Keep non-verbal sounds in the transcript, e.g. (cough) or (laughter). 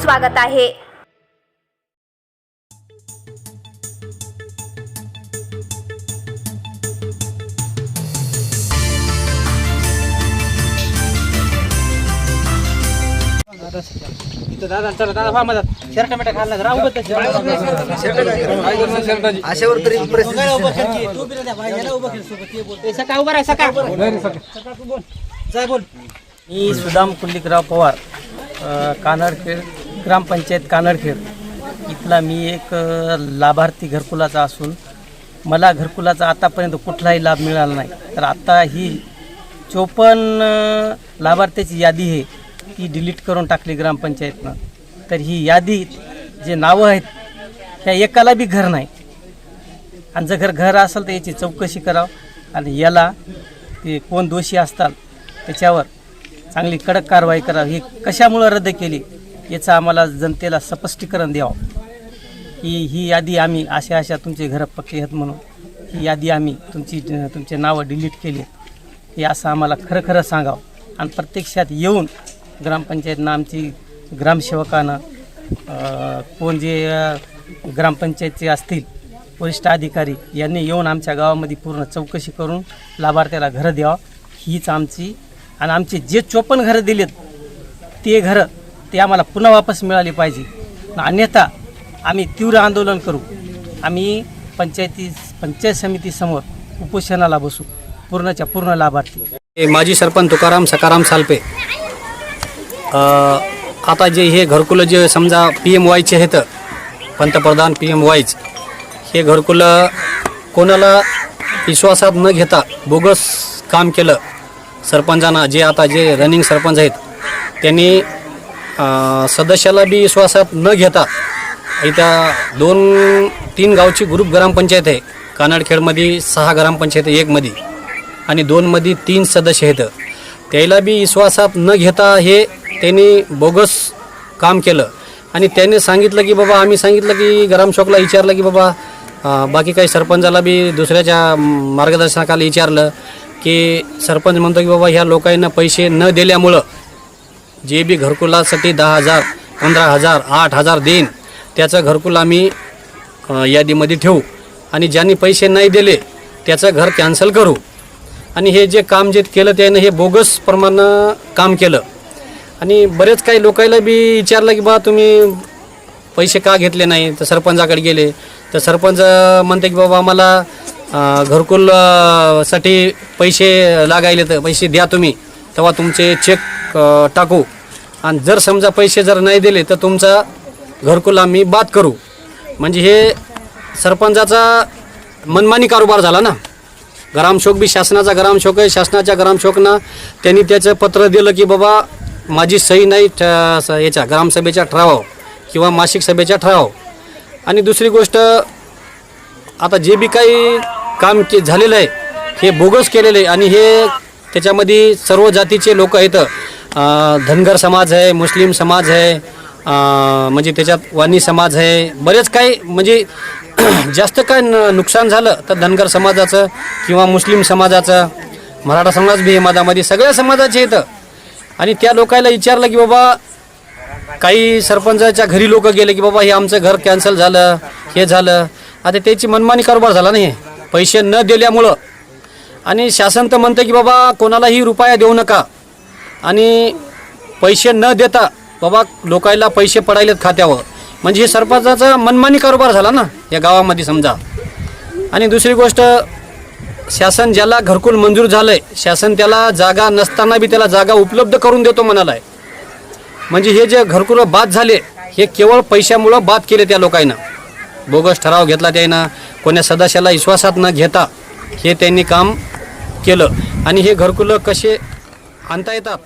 स्वागत आहे. तरी मी सुदाम कुल्लिकराव पवार कानडखेड ग्रामपंचायत कानडखेड. इथला मी एक लाभार्थी घरकुलाचा असून मला घरकुलाचा आतापर्यंत कुठलाही लाभ मिळाला नाही. तर आता ही चोपन्न लाभार्थ्याची यादी आहे ती डिलीट करून टाकली ग्रामपंचायतनं. तर ही यादी जे नावं आहेत त्या एकाला बी घर नाही. आणि जर घर घर असेल तर याची चौकशी करावं आणि याला ते कोण दोषी असतात त्याच्यावर चांगली कडक कारवाई करावी. ही कशामुळं रद्द केली? याचं आम्हाला जनतेला स्पष्टीकरण द्यावं. ही ही यादी आम्ही अशा अशा तुमचे घरं पक्के आहेत म्हणून ही यादी आम्ही तुमची तुमचे नावं डिलीट केली. हे असं आम्हाला खरं खरं सांगावं. आणि प्रत्यक्षात येऊन ग्रामपंचायतनं आमची ग्रामसेवकानं कोण जे ग्रामपंचायतचे असतील वरिष्ठ अधिकारी यांनी येऊन आमच्या गावामध्ये पूर्ण चौकशी करून लाभार्थ्याला घरं द्यावं. हीच आमची आणि आमचे जे चोपन्न घरं दिलेत ते घरं ते आम्हाला पुन्हा वापस मिळाली पाहिजे. अन्यथा आम्ही तीव्र आंदोलन करू. आम्ही पंचायती पंचायत समितीसमोर उपोषणाला बसू. पूर्णच्या पूर्ण लाभार्थी. हे माजी सरपंच तुकाराम सकाराम सालपे. आता जे हे घरकुलं जे समजा पी एम वायचे आहेत पंतप्रधान पी एम वायच हे घरकुलं कोणाला विश्वासात न घेता बोगस काम केलं सरपंचांना जे आता जे रनिंग सरपंच आहेत त्यांनी सदस्याला बी विश्वासात न घेता इथं दोन तीन गावची ग्रुप ग्रामपंचायत आहे. कानाडखेडमध्ये सहा ग्रामपंचायत आहे एकमध्ये आणि दोनमध्ये तीन सदस्य आहेत. त्याला बी विश्वासात न घेता हे त्यांनी बोगस काम केलं. आणि त्याने सांगितलं की बाबा आम्ही सांगितलं की ग्रामसेवकला विचारलं की बाबा बाकी काही सरपंचाला बी दुसऱ्याच्या मार्गदर्शनाखाली विचारलं की सरपंच म्हणतो की बाबा ह्या लोकांना पैसे न दिल्यामुळं जे बी घरकुलासाठी दहा हजार पंधरा हजार आठ हजार देईन त्याचं घरकुल आम्ही यादीमध्ये ठेवू. आणि ज्यांनी पैसे नाही दिले त्याचं घर कॅन्सल करू. आणि हे जे काम जे केलं त्यानं हे बोगस प्रमाणे काम केलं. आणि बरेच काही लोकायला बी विचारलं की बा तुम्ही पैसे का घेतले नाही? तर सरपंचाकडे गेले. तर सरपंच म्हणते की बाबा आम्हाला घरकुलसाठी घरकुलसाठी पैसे लागायले तर पैसे द्या तुम्ही. तेव्हा तुमचे चेक टाकू. आणि जर समजा पैसे जर नाही दिले तर तुमचा घरकुल आम्ही बाद करू. म्हणजे हे सरपंचाचा मनमानी कारोबार झाला ना. ग्रामशोक बी शासनाचा ग्रामशोक आहे. शासनाच्या ग्रामशोकनं त्यांनी त्याचं पत्र दिलं की बाबा माझी सही नाही ठ- स- याच्या ग्रामसभेच्या ठराव किंवा मासिक सभेच्या ठराव आणि दुसरी गोष्ट आता जे बी काही काम के झालेलं आहे हे बोगस केलेलं आहे. आणि हे त्याच्यामध्ये सर्व जातीचे लोक आहेत. धनगर समाज आहे मुस्लिम समाज आहे म्हणजे त्याच्यात वाणी समाज आहे. बरेच काही म्हणजे (clears throat) जास्त काय न- नुकसान झालं तर धनगर समाजाचं किंवा मुस्लिम समाजाचं मराठा समाज बी आहे मधामध्ये सगळ्या समाजाचे येतं आणि त्या लोकायला विचारलं की बाबा काही सरपंचाच्या घरी लोक गेले की बाबा हे आमचं घर कॅन्सल झालं हे झालं. आता त्याची मनमानी कारभार झाला नाही. पैसे न दिल्यामुळं आणि शासन तर म्हणतं की बाबा कोणालाही रुपया देऊ नका. आणि पैसे न देता बाबा लोकायला पैसे पडायलेत खात्यावर. म्हणजे हे सरपंचाचा मनमानी कारोबार झाला ना या गावामध्ये समजा. आणि दुसरी गोष्ट शासन ज्याला घरकुल मंजूर झालंय शासन त्याला जागा नसताना बी त्याला जागा उपलब्ध करून देतो म्हणालाय. म्हणजे हे जे घरकुलं बाद झाले हे केवळ पैशामुळं बाद केले त्या लोकांना बोगस ठराव घेतला त्यानं. कोण्या सदस्याला विश्वासात न घेता हे त्यांनी काम केलं. आणि हे घरकुलं कसे आणता येतात?